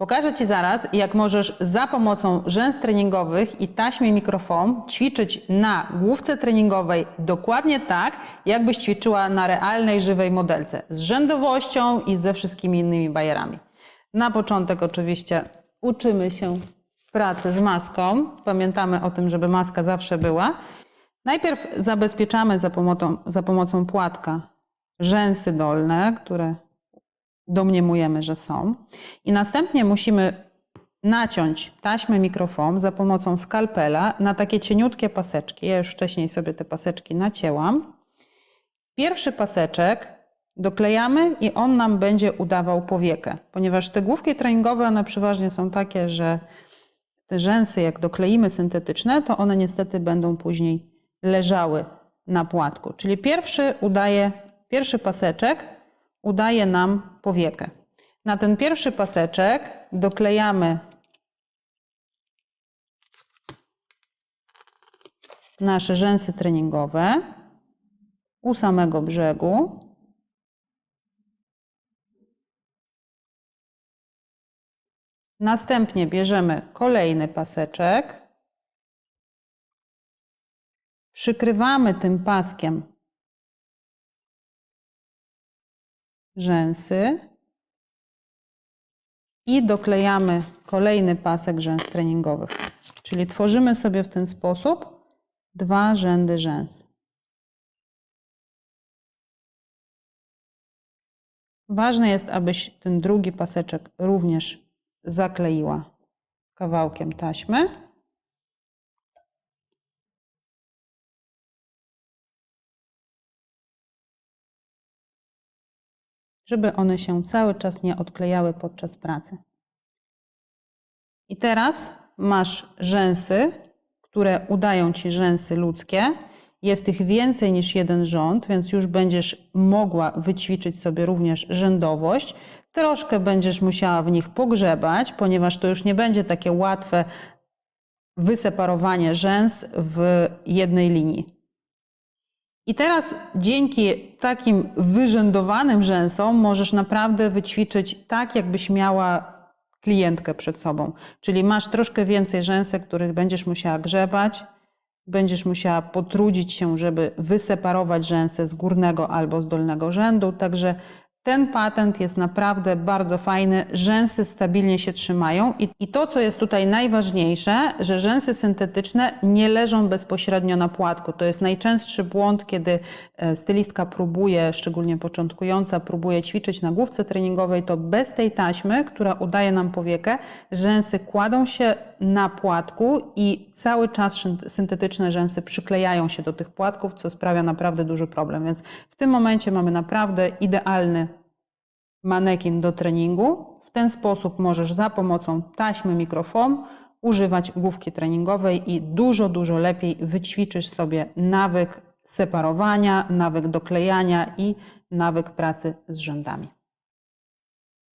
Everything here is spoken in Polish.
Pokażę Ci zaraz, jak możesz za pomocą rzęs treningowych i taśmy mikrofon ćwiczyć na główce treningowej dokładnie tak, jakbyś ćwiczyła na realnej, żywej modelce. Z rzędowością i ze wszystkimi innymi bajerami. Na początek oczywiście uczymy się pracy z maską. Pamiętamy o tym, żeby maska zawsze była. Najpierw zabezpieczamy za pomocą, za pomocą płatka rzęsy dolne, które domniemujemy, że są. I następnie musimy naciąć taśmę mikrofon za pomocą skalpela na takie cieniutkie paseczki. Ja już wcześniej sobie te paseczki nacięłam. Pierwszy paseczek doklejamy i on nam będzie udawał powiekę, ponieważ te główki treningowe, one przeważnie są takie, że te rzęsy, jak dokleimy syntetyczne, to one niestety będą później leżały na płatku. Czyli pierwszy udaje, pierwszy paseczek udaje nam powiekę. Na ten pierwszy paseczek doklejamy nasze rzęsy treningowe u samego brzegu. Następnie bierzemy kolejny paseczek. Przykrywamy tym paskiem rzęsy i doklejamy kolejny pasek rzęs treningowych. Czyli tworzymy sobie w ten sposób dwa rzędy rzęs. Ważne jest, abyś ten drugi paseczek również zakleiła kawałkiem taśmy. Żeby one się cały czas nie odklejały podczas pracy. I teraz masz rzęsy, które udają ci rzęsy ludzkie. Jest ich więcej niż jeden rząd, więc już będziesz mogła wyćwiczyć sobie również rzędowość. Troszkę będziesz musiała w nich pogrzebać, ponieważ to już nie będzie takie łatwe wyseparowanie rzęs w jednej linii. I teraz dzięki takim wyrzędowanym rzęsom możesz naprawdę wyćwiczyć tak, jakbyś miała klientkę przed sobą. Czyli masz troszkę więcej rzęsek, których będziesz musiała grzebać, będziesz musiała potrudzić się, żeby wyseparować rzęsy z górnego albo z dolnego rzędu. Także ten patent jest naprawdę bardzo fajny. Rzęsy stabilnie się trzymają i, i to, co jest tutaj najważniejsze, że rzęsy syntetyczne nie leżą bezpośrednio na płatku. To jest najczęstszy błąd, kiedy e, stylistka próbuje, szczególnie początkująca, próbuje ćwiczyć na główce treningowej, to bez tej taśmy, która udaje nam powiekę, rzęsy kładą się na płatku i cały czas syntetyczne rzęsy przyklejają się do tych płatków, co sprawia naprawdę duży problem. Więc w tym momencie mamy naprawdę idealny manekin do treningu. W ten sposób możesz za pomocą taśmy mikrofon używać główki treningowej i dużo, dużo lepiej wyćwiczysz sobie nawyk separowania, nawyk doklejania i nawyk pracy z rzędami.